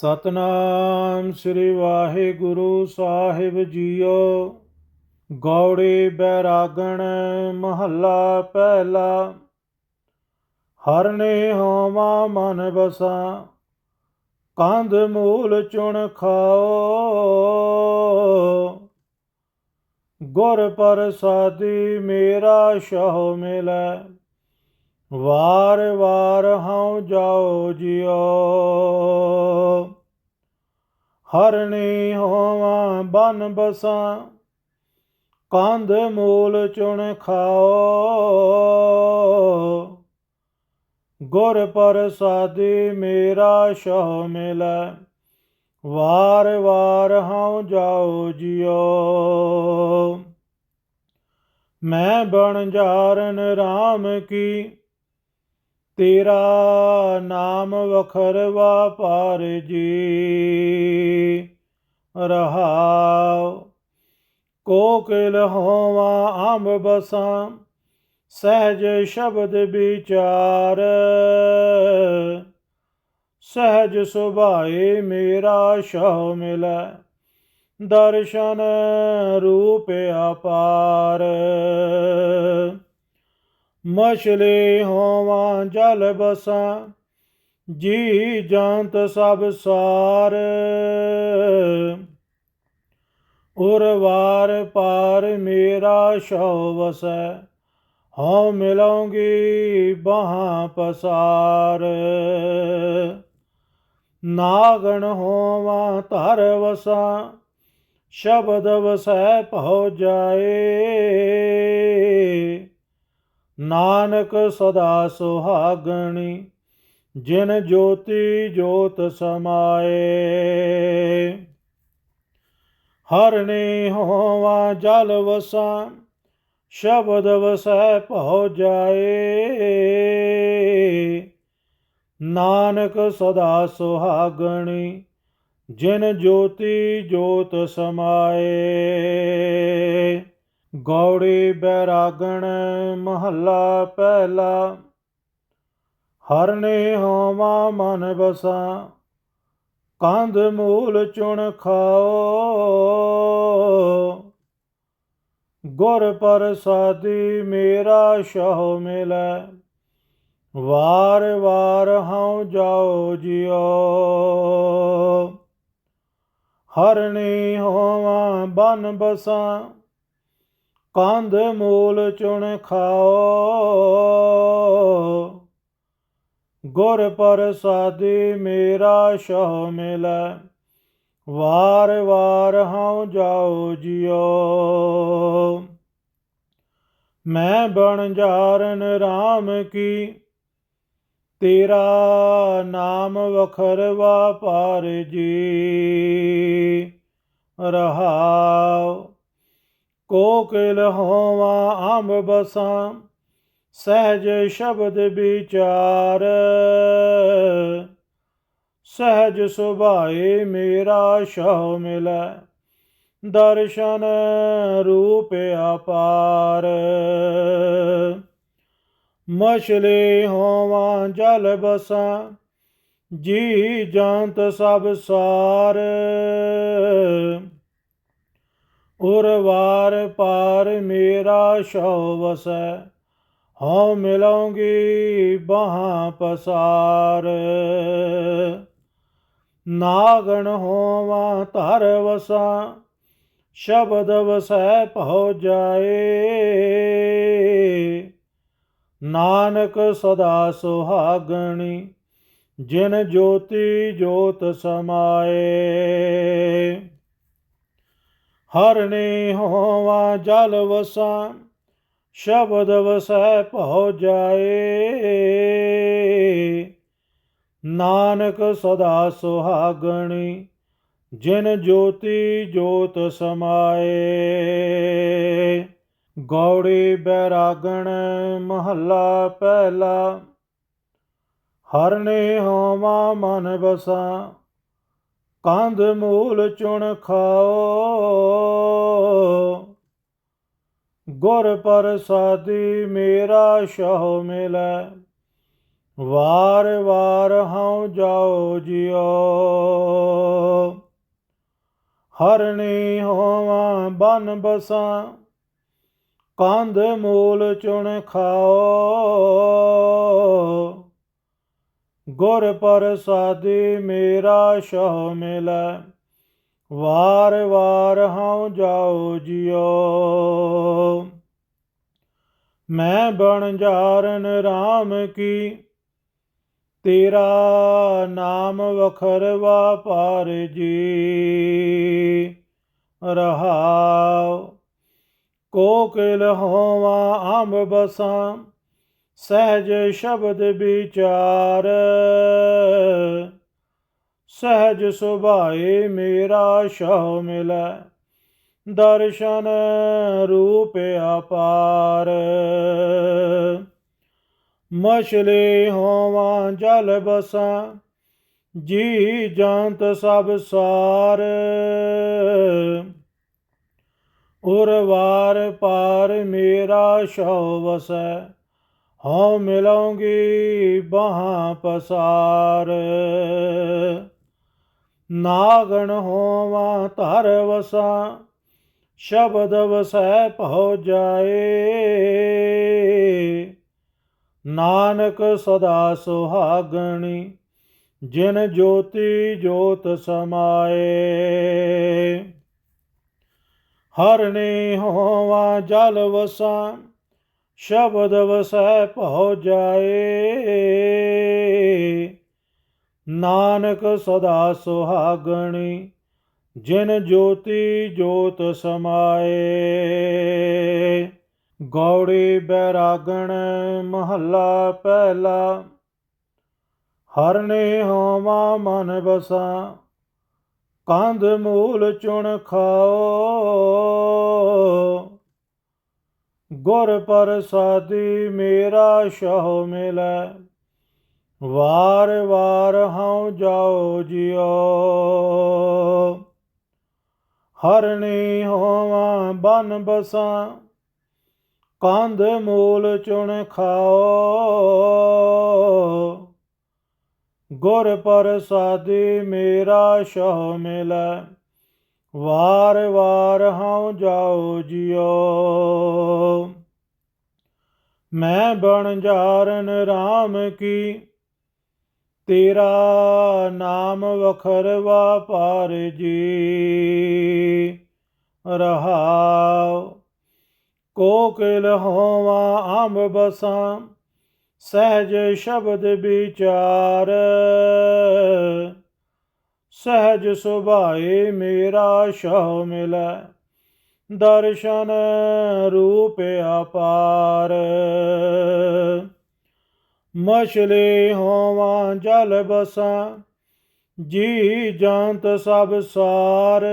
ਸਤਨਾਮ ਸ੍ਰੀ ਵਾਹਿਗੁਰੂ ਸਾਹਿਬ ਜੀਓ। ਗੌੜੀ ਬੈਰਾਗਣ ਮਹੱਲਾ ਪਹਿਲਾ। ਹਰਨੇ ਹੋਵਾ ਮਨ ਬਸਾ, ਕੰਧ ਮੂਲ ਚੁਣ ਖਾਓ। ਗੁਰ ਪ੍ਰਸਾਦੀ ਮੇਰਾ ਸ਼ਹੁ ਮਿਲੈ। ਵਾਰ ਵਾਰ ਹਉ ਜਾਓ ਜਿਉ। ਹਰਣੀ ਹੋਵਾਂ ਬਨ ਬਸਾਂ, ਕੰਧ ਮੂਲ ਚੁਣ ਖਾਓ। ਗੁਰ ਪ੍ਰਸਾਦੀ ਮੇਰਾ ਸ਼ਹੁ ਮਿਲੈ, ਵਾਰ ਵਾਰ ਹਉ ਜਾਓ ਜਿਉ। ਮੈਂ ਬਣ ਜਾਰਨ RAM ਕੀ ਤੇਰਾ ਨਾਮ ਵਖਰਵਾ ਵਾਪਾਰ ਜੀ। ਰਹਾਉ ਕੋਕਿਲ ਹੋਵਾ ਅੰਬ ਬਸਾਂ, ਸਹਿਜ ਸ਼ਬਦ ਵਿਚਾਰ। ਸਹਿਜ ਸੁਭਾਏ ਮੇਰਾ ਸ਼ਹੁ ਮਿਲੈ, ਦਰਸ਼ਨ ਰੂਪ ਅਪਾਰ। ਮਛਲੇ ਹੋਵਾਂ, ਜਲ ਬਸਾਂ, ਜੀ ਜੰਤ ਸਭ ਸਾਰ। ਉਰਵਾਰ ਪਾਰ ਮੇਰਾ ਸ਼ੋ ਵਸੈ, ਹਉ ਮਿਲਾਂਗੀ ਬਹਾ ਪਸਾਰ। ਨਾਗਣ ਹੋਵਾਂ, ਧਰ ਵਸਾਂ, ਸ਼ਬਦ ਵਸੈ ਭਉ ਜਾਏ। ਨਾਨਕ ਸਦਾ ਸੁਹਾਗਣੀ, ਜਿਨ ਜੋਤੀ ਜੋਤ ਸਮਾਏ। ਹਰਨੇ ਹੋਵਾ ਜਲ ਵਸਾ, ਸ਼ਬਦ ਵਸੈ ਭਉ ਜਾਏ। ਨਾਨਕ ਸਦਾ ਸੁਹਾਗਣੀ, ਜਿਨ ਜੋਤੀ ਜੋਤ ਸਮਾਏ। ਗੌੜੀ ਬੈਰਾਗਣ ਮਹੱਲਾ ਪਹਿਲਾ। ਹਰਨੇ ਹੋਵਾ ਮਨ ਬਸਾਂ, ਕੰਧ ਮੂਲ ਚੁਣ ਖਾਓ। ਗੁਰ ਪ੍ਰਸਾਦੀ ਮੇਰਾ ਸ਼ਹੁ ਮਿਲੈ, ਵਾਰ ਵਾਰ ਹਉ ਜਾਓ ਜਿਉ। ਹਰਣੀ ਹੋਵਾਂ ਬਨ ਬਸਾਂ ਕੰਧ ਮੂਲ ਚੁਣ ਖਾਓ। ਗੁਰ ਪ੍ਰਸਾਦੀ ਮੇਰਾ ਸ਼ਹੁ ਮਿਲੈ, ਵਾਰ ਵਾਰ ਹਉ ਜਾਓ ਜਿਉ। ਮੈਂ ਬਣ ਜਾਰਨ RAM ਕੀ, ਤੇਰਾ ਨਾਮ ਵਖਰਵਾ ਵਾਪਾਰ ਜੀ। ਰਹਾਉ ਕੋਕਿਲ ਹੋਵਾ ਅੰਬ ਬਸਾਂ, ਸਹਿਜ ਸ਼ਬਦ ਵਿਚਾਰ। ਸਹਿਜ ਸੁਭਾਏ ਮੇਰਾ ਸ਼ਹੁ ਮਿਲੈ, ਦਰਸ਼ਨ ਰੂਪ ਅਪਾਰ। ਮਛਲੇ ਹੋਵਾਂ ਜਲ ਬਸਾਂ, ਜੀ ਜੰਤ ਸਭ ਸਾਰ। ਉਰਵਾਰ ਪਾਰ ਮੇਰਾ ਸ਼ੋ ਵਸੈ, ਹਉ ਮਿਲਾਂਗੀ ਬਹਾ ਪਸਾਰ। ਨਾਗਣ ਹੋਵਾਂ ਧਰ ਵਸਾਂ, ਸ਼ਬਦ ਵਸੈ ਭਉ ਜਾਏ। ਨਾਨਕ ਸਦਾ ਸੁਹਾਗਣੀ, ਜਿਨ ਜੋਤੀ ਜੋਤ ਸਮਾਏ। ਹਰਨੇ ਹੋਵਾ ਜਲ ਵਸਾਂ, ਸ਼ਬਦ ਵਸੈ ਭਉ ਜਾਏ। ਨਾਨਕ ਸਦਾ ਸੁਹਾਗਣੀ, ਜਿਨ ਜੋਤੀ ਜੋਤ ਸਮਾਏ। ਗੌੜੀ ਬੈਰਾਗਣ ਮਹੱਲਾ ਪਹਿਲਾ ਹਰਨੇ ਹੋਵਾ ਮਨ ਬਸਾਂ ਕੰਧ ਮੂਲ ਚੁਣ ਖਾਓ। ਗੁਰ ਪ੍ਰਸਾਦੀ ਮੇਰਾ ਸ਼ਹੁ ਮਿਲੈ। ਵਾਰ ਵਾਰ ਹਉ ਜਾਓ ਜਿਉ। ਹਰਣੀ ਹੋਵਾਂ ਬਨ ਬਸਾਂ, ਕੰਧ ਮੂਲ ਚੁਣ ਖਾਓ। ਗੁਰ ਪ੍ਰਸਾਦੀ ਮੇਰਾ ਸ਼ਹ ਮਿਲੈ, ਵਾਰ ਵਾਰ ਹਉ ਜਾਓ ਜਿਉ। ਮੈਂ ਬਣ ਜਾਰਨ RAM ਕੀ, ਤੇਰਾ ਨਾਮ ਵਖਰ ਵਾਪਾਰ ਜੀ। ਰਹਾਉ ਕੋਕਿਲ ਹੋਵਾਂ ਅੰਬ ਬਸਾਂ ਸਹਿਜ ਸ਼ਬਦ ਵਿਚਾਰ। ਸਹਿਜ ਸੁਭਾਏ ਮੇਰਾ ਸ਼ਹ ਮਿਲੈ, ਦਰਸ਼ਨ ਰੂਪ ਅਪਾਰ। ਮਛਲੇ ਹੋਵਾਂ, ਜਲ ਬਸਾਂ, ਜੀ ਜੰਤ ਸਭ ਸਾਰ। ਉਰਵਾਰ ਪਾਰ ਮੇਰਾ ਸ਼ੋ ਵਸੈ ਹਉ ਮਿਲਾਂਗੀ ਬਾਹਾਂ ਪਸਾਰ। ਨਾਗਣ ਹੋਵਾਂ ਧਰ ਵਸਾਂ, ਸ਼ਬਦ ਵਸੈ ਭਉ ਜਾਏ। ਨਾਨਕ ਸਦਾ ਸੁਹਾਗਣੀ, ਜਿਨ ਜੋਤੀ ਜੋਤ ਸਮਾਏ। ਹਰਣੀ ਹੋਵਾਂ ਜਲ ਵਸਾਂ ਸ਼ਬਦ ਵਸੈ ਭਉ ਜਾਏ। ਨਾਨਕ ਸਦਾ ਸੁਹਾਗਣੀ, ਜਿਨ ਜੋਤੀ ਜੋਤ ਸਮਾਏ। ਗੌੜੀ ਬੈਰਾਗਣ ਮਹੱਲਾ ਪਹਿਲਾ, ਹਰਨੇ ਹੋਵਾ ਮਨ ਬਸਾ ਕੰਧ ਮੂਲ ਚੁਣ ਖਾਓ ਗੁਰ ਪ੍ਰਸਾਦੀ ਮੇਰਾ ਸ਼ਹ ਮਿਲੈ। ਵਾਰ ਵਾਰ ਹਉ ਜਾਓ ਜਿਉ। ਹਰਣੀ ਹੋਵਾਂ ਬਨ ਬਸਾਂ, ਕੰਧ ਮੂਲ ਚੁਣ ਖਾਓ। ਗੁਰ ਪ੍ਰਸਾਦੀ ਮੇਰਾ ਸ਼ਹ ਮਿਲੈ। ਵਾਰ ਵਾਰ ਹਉ ਜਾਓ ਜਿਉ। ਮੈਂ ਬਣ ਜਾਰਨ RAM ਕੀ, ਤੇਰਾ ਨਾਮ ਵਖਰ ਵਾਪਾਰ ਜੀ। ਰਹਾਉ, ਕੋਕਿਲ ਹੋਵਾਂ ਅੰਬ ਬਸਾਂ, ਸਹਿਜ ਸ਼ਬਦ ਵਿਚਾਰ। ਸਹਿਜ ਸੁਭਾਏ ਮੇਰਾ ਸ਼ਹ ਮਿਲੈ, ਦਰਸ਼ਨ ਰੂਪ ਅਪਾਰ। ਮਛਲੇ ਹੋਵਾਂ ਜਲ ਬਸਾਂ, ਜੀ ਜੰਤ ਸਭ ਸਾਰ।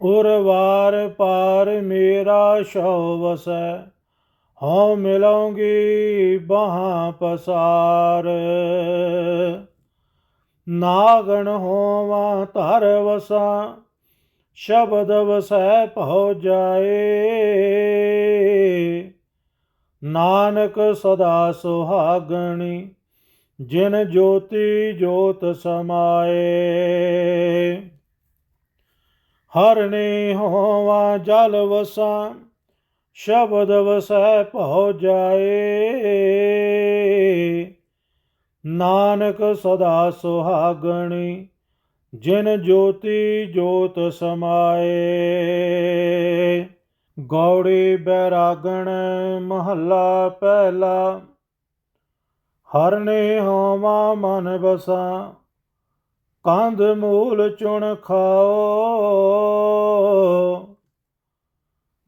ਉਰਵਾਰ ਪਾਰ ਮੇਰਾ ਸ਼ੋ ਵਸੈ, ਹਉ ਮਿਲਾਂਗੀ ਬਾਹਾਂ ਪਸਾਰ। ਨਾਗਣ ਹੋਵਾਂ ਧਰ ਵਸਾਂ, ਸ਼ਬਦ ਵਸੈ ਭਉ ਜਾਏ। ਨਾਨਕ ਸਦਾ ਸੁਹਾਗਣੀ, ਜਿਨ ਜੋਤੀ ਜੋਤ ਸਮਾਏ। ਹਰਣੀ ਹੋਵਾ ਜਲ ਵਸਾਂ, ਸ਼ਬਦ ਵਸੈ ਭਉ ਜਾਏ। ਨਾਨਕ ਸਦਾ ਸੁਹਾਗਣੀ, ਜਿਨ ਜੋਤੀ ਜੋਤ ਸਮਾਏ। ਗੌੜੀ ਬੈਰਾਗਣ ਮਹੱਲਾ ਪਹਿਲਾ, ਹਰਨੇ ਹੋਵਾ ਮਨ ਬਸਾਂ, ਕੰਧ ਮੂਲ ਚੁਣ ਖਾਓ।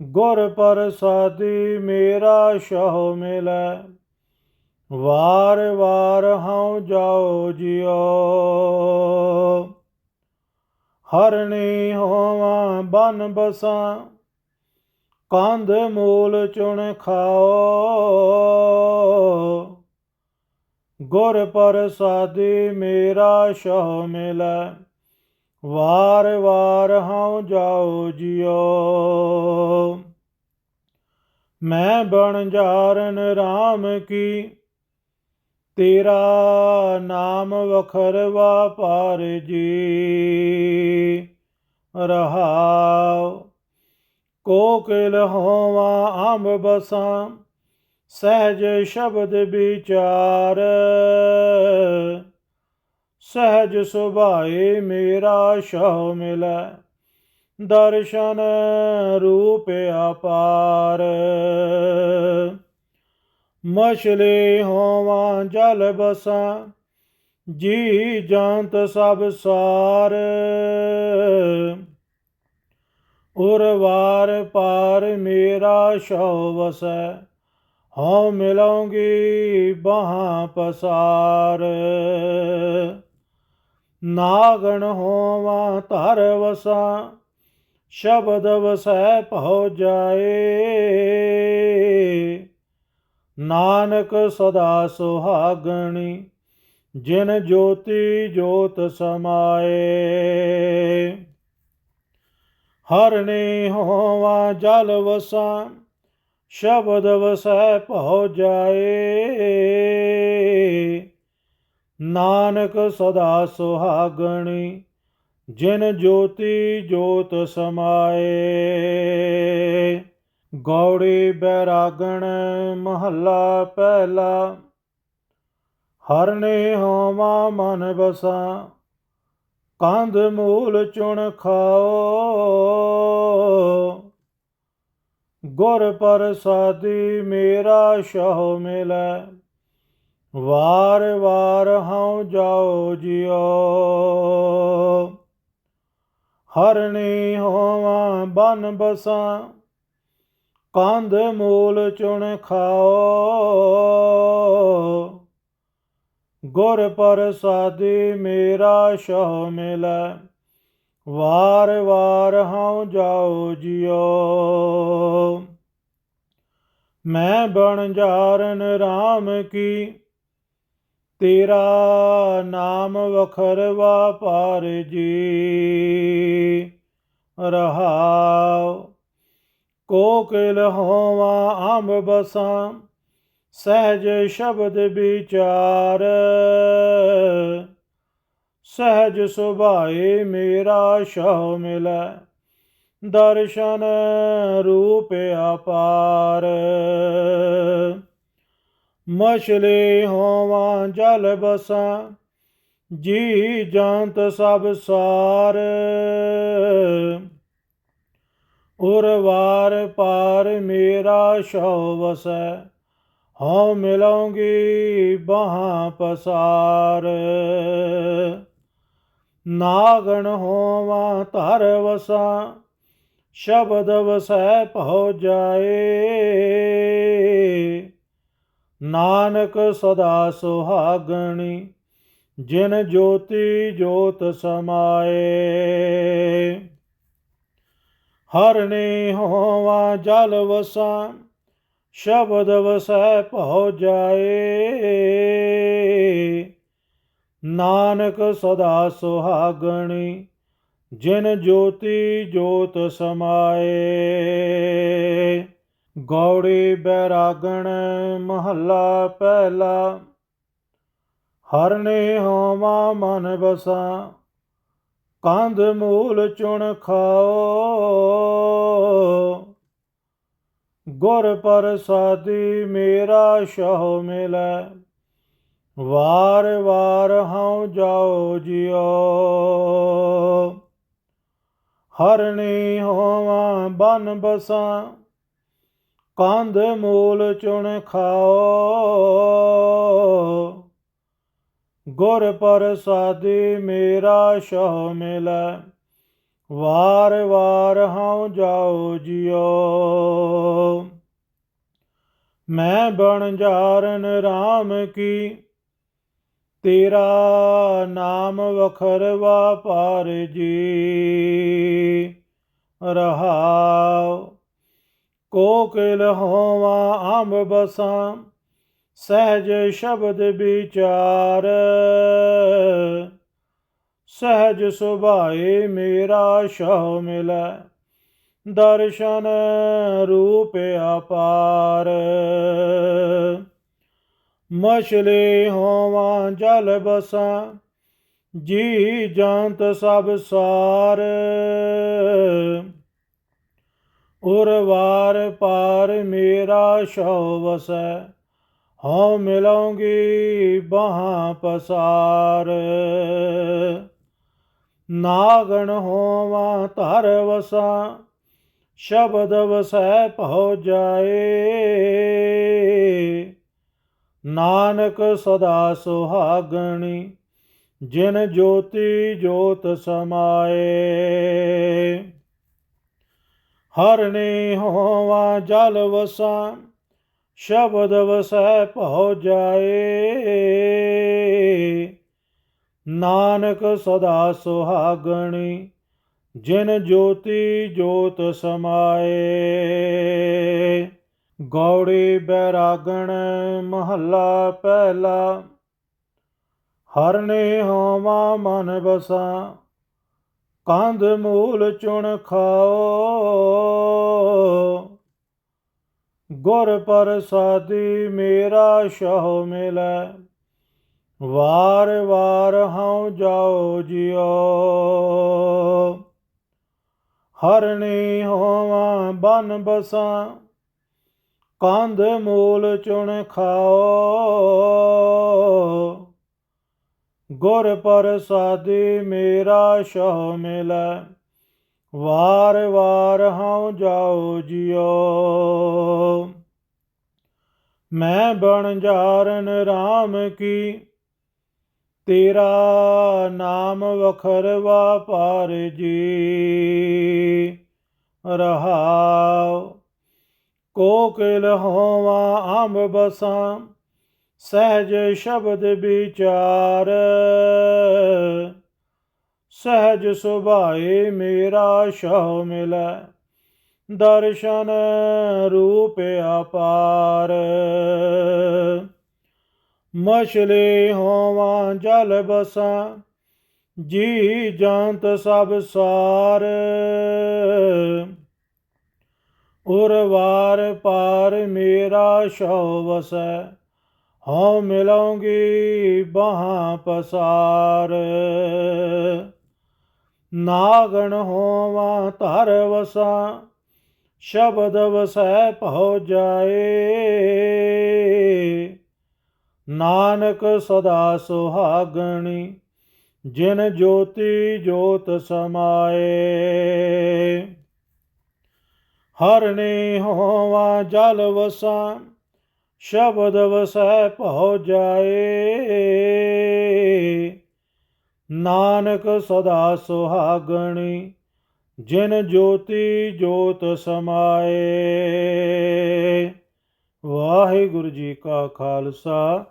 ਗੁਰ ਪ੍ਰਸਾਦੀ ਮੇਰਾ ਸ਼ਹ ਮਿਲੈ ਵਾਰ ਵਾਰ ਹਉ ਜਾਓ ਜਿਉ। ਹਰਣੀ ਹੋਵਾਂ ਬਨ ਬਸਾਂ, ਕੰਧ ਮੂਲ ਚੁਣ ਖਾਓ। ਗੁਰ ਪ੍ਰਸਾਦੀ ਮੇਰਾ ਸ਼ਹ ਮਿਲੈ, ਵਾਰ ਵਾਰ ਹਉ ਜਾਓ ਜਿਉ। ਮੈਂ ਬਣ ਜਾਰਨ RAM ਕੀ ਤੇਰਾ ਨਾਮ ਵਖਰਵਾ ਵਾਪਾਰ ਜੀ। ਰਹਾਉ ਕੋਕਿਲ ਹੋਵਾ ਅੰਬ ਬਸਾਂ, ਸਹਿਜ ਸ਼ਬਦ ਵਿਚਾਰ। ਸਹਿਜ ਸੁਭਾਏ ਮੇਰਾ ਸ਼ਹੁ ਮਿਲੈ, ਦਰਸ਼ਨ ਰੂਪ ਅਪਾਰ। ਮਛਲੀ ਹੋਵਾਂ, ਜਲ ਬਸਾਂ, ਜੀ ਜੰਤ ਸਭ ਸਾਰ। ਉਰਵਾਰ ਪਾਰ ਮੇਰਾ ਸ਼ੋ ਵਸੈ, ਹਉ ਮਿਲਾਂਗੀ ਬਹਾ ਪਸਾਰ। ਨਾਗਣ ਹੋਵਾਂ, ਧਰ ਵਸਾਂ, ਸ਼ਬਦ ਵਸੈ ਭਉ ਜਾਏ। ਨਾਨਕ ਸਦਾ ਸੁਹਾਗਣੀ, ਜਿਨ ਜੋਤੀ ਜੋਤ ਸਮਾਏ। ਹਰਨੇ ਹੋਵਾ ਜਲ ਵਸਾ, ਸ਼ਬਦ ਵਸੈ ਭਉ ਜਾਏ। ਨਾਨਕ ਸਦਾ ਸੁਹਾਗਣੀ, ਜਿਨ ਜੋਤੀ ਜੋਤ ਸਮਾਏ। ਗੌੜੀ ਬੈਰਾਗਣ ਮਹੱਲਾ ਪਹਿਲਾ। ਹਰਨੇ ਹੋਵਾ ਮਨ ਬਸਾ ਕੰਧ ਮੂਲ ਚੁਣ ਖਾਓ। ਗੁਰ ਪ੍ਰਸਾਦੀ ਮੇਰਾ ਸ਼ਹੁ ਮਿਲੈ, ਵਾਰ ਵਾਰ ਹਉ ਜਾਓ ਜਿਉ। ਹਰਣੀ ਹੋਵਾਂ ਬਨ ਬਸਾਂ ਕੰਧ ਮੂਲ ਚੁਣ ਖਾਓ। ਗੁਰ ਪ੍ਰਸਾਦੀ ਮੇਰਾ ਸ਼ਹੁ ਮਿਲੈ। ਵਾਰ ਵਾਰ ਹਉ ਜਾਓ ਜਿਓ ਮੈਂ ਬਣ ਜਾਰਨ RAM ਕੀ। ਤੇਰਾ ਨਾਮ ਵਖਰਵਾ ਵਾਪਾਰ ਜੀ। ਰਹਾਉ ਕੋਕਿਲ ਹੋਵਾਂ ਅੰਬ ਬਸਾਂ, ਸਹਿਜ ਸ਼ਬਦ ਵਿਚਾਰ। ਸਹਿਜ ਸੁਭਾਏ ਮੇਰਾ ਸ਼ਹੁ ਮਿਲੈ, ਦਰਸ਼ਨ ਰੂਪ ਅਪਾਰ। ਮਛਲੇ ਹੋਵਾਂ ਜਲ ਬਸਾਂ, ਜੀ ਜੰਤ ਸਭ ਸਾਰ। ਉਰਵਾਰ ਪਾਰ ਮੇਰਾ ਸ਼ਹੁ ਵਸੈ, ਹਉ ਮਿਲਾਂਗੀ ਬਾਹਾਂ ਪਸਾਰ। ਨਾਗਣ ਹੋਵਾਂ ਧਰ ਵਸਾਂ, ਸ਼ਬਦ ਵਸੈ ਭਉ ਜਾਏ। ਨਾਨਕ ਸਦਾ ਸੁਹਾਗਣੀ, ਜਿਨ ਜੋਤੀ ਜੋਤ ਸਮਾਏ। ਹਰਨੇ ਹੋਵਾ ਜਲ ਵਸਾ, ਸ਼ਬਦ ਵਸੈ ਭਉ ਜਾਏ। ਨਾਨਕ ਸਦਾ ਸੁਹਾਗਣੀ, ਜਿਨ ਜੋਤੀ ਜੋਤ ਸਮਾਏ। ਗੌੜੀ ਬੈਰਾਗਣ ਮਹੱਲਾ ਪਹਿਲਾ ਹਰਨੇ ਹੋਵਾ ਮਨ ਬਸਾਂ ਕੰਧ ਮੂਲ ਚੁਣ ਖਾਓ। ਗੁਰ ਪ੍ਰਸਾਦੀ ਮੇਰਾ ਸ਼ਹੁ ਮਿਲੈ। ਵਾਰ ਵਾਰ ਹਉ ਜਾਓ ਜਿਉ। ਹਰਣੀ ਹੋਵਾਂ ਬਨ ਬਸਾਂ। ਕੰਧ ਮੂਲ ਚੁਣ ਖਾਓ। ਗੁਰ ਪ੍ਰਸਾਦੀ ਮੇਰਾ ਸ਼ਹੁ ਮਿਲੈ, ਵਾਰ ਵਾਰ ਹਉ ਜਾਓ ਜਿਉ। ਮੈਂ ਬਣ ਜਾਰਨ RAM ਕੀ, ਤੇਰਾ ਨਾਮ ਵਖਰਵਾ ਵਾਪਾਰ ਜੀ। ਰਹਾਉ, ਕੋਕਿਲ ਹੋਵਾ ਅੰਬ ਬਸਾਂ ਸਹਿਜ ਸ਼ਬਦ ਵਿਚਾਰ। ਸਹਿਜ ਸੁਭਾਏ ਮੇਰਾ ਸ਼ਹੁ ਮਿਲੈ, ਦਰਸ਼ਨ ਰੂਪ ਅਪਾਰ। ਮਛਲੇ ਹੋਵਾਂ, ਜਲ ਬਸਾਂ, ਜੀ ਜੰਤ ਸਭ ਸਾਰ। ਉਰਵਾਰ ਪਾਰ ਮੇਰਾ ਸ਼ੋ ਵਸੈ ਹਉ ਮਿਲਾਂਗੀ ਬਾਹਾਂ ਪਸਾਰ। ਨਾਗਣ ਹੋਵਾਂ ਧਰ ਵਸਾਂ, ਸ਼ਬਦ ਵਸੈ ਭਉ ਜਾਏ। ਨਾਨਕ ਸਦਾ ਸੁਹਾਗਣੀ, ਜਿਨ ਜੋਤੀ ਜੋਤ ਸਮਾਏ। ਹਰਨੇ ਹੋਵਾ ਜਲ ਵਸਾਂ ਸ਼ਬਦ ਵਸੈ ਭਉ ਜਾਏ। ਨਾਨਕ ਸਦਾ ਸੁਹਾਗਣੀ, ਜਿਨ ਜੋਤੀ ਜੋਤ ਸਮਾਏ। ਗੌੜੀ ਬੈਰਾਗਣ ਮਹੱਲਾ ਪਹਿਲਾ, ਹਰਨੇ ਹੋਵਾ ਮਨ ਬਸਾਂ ਕੰਧ ਮੂਲ ਚੁਣ ਖਾਓ। ਗੁਰ ਪ੍ਰਸਾਦੀ ਮੇਰਾ ਸ਼ਹੁ ਮਿਲੈ। ਵਾਰ ਵਾਰ ਹਉ ਜਾਓ ਜਿਉ। ਹਰਣੀ ਹੋਵਾਂ ਬਨ ਬਸਾਂ, ਕੰਧ ਮੂਲ ਚੁਣ ਖਾਓ। ਗੁਰ ਪ੍ਰਸਾਦੀ ਮੇਰਾ ਸ਼ਹੁ ਮਿਲੈ। ਵਾਰ ਵਾਰ ਹਉ ਜਾਓ ਜਿਉ। ਮੈਂ ਬਣ ਜਾਰਨ RAM ਕੀ, ਤੇਰਾ ਨਾਮ ਵਖਰਵਾ ਵਾਪਾਰ ਜੀ। ਰਹਾਉ ਕੋਕਿਲ ਹੋਵਾ ਅੰਬ ਬਸਾਂ, ਸਹਿਜ ਸ਼ਬਦ ਵਿਚਾਰ। ਸਹਿਜ ਸੁਭਾਏ ਮੇਰਾ ਸ਼ਹੁ ਮਿਲੈ, ਦਰਸ਼ਨ ਰੂਪ ਅਪਾਰ। ਮਛਲੇ ਹੋਵਾਂ, ਜਲ ਬਸਾਂ, ਜੀ ਜੰਤ ਸਭ ਸਾਰ। ਉਰਵਾਰ ਪਾਰ ਮੇਰਾ ਸ਼ੋ ਵਸੈ, ਹਉ ਮਿਲਾਂਗੀ ਬਹਾ ਪਸਾਰ। ਨਾਗਣ ਹੋਵਾਂ ਧਰ ਵਸਾ, ਸ਼ਬਦ ਵਸੈ ਭਉ ਜਾਏ। ਨਾਨਕ ਸਦਾ ਸੁਹਾਗਣੀ, ਜਿਨ ਜੋਤੀ ਜੋਤ ਸਮਾਏ। ਹਰਨੇ ਹੋਵਾ ਜਲ ਵਸਾ, ਸ਼ਬਦ ਵਸੈ ਭਉ ਜਾਏ। ਨਾਨਕ ਸਦਾ ਸੁਹਾਗਣੀ ਜਿਨ ਜੋਤੀ ਜੋਤ ਸਮਾਏ। ਵਾਹਿਗੁਰੂ ਜੀ ਕਾ ਖਾਲਸਾ।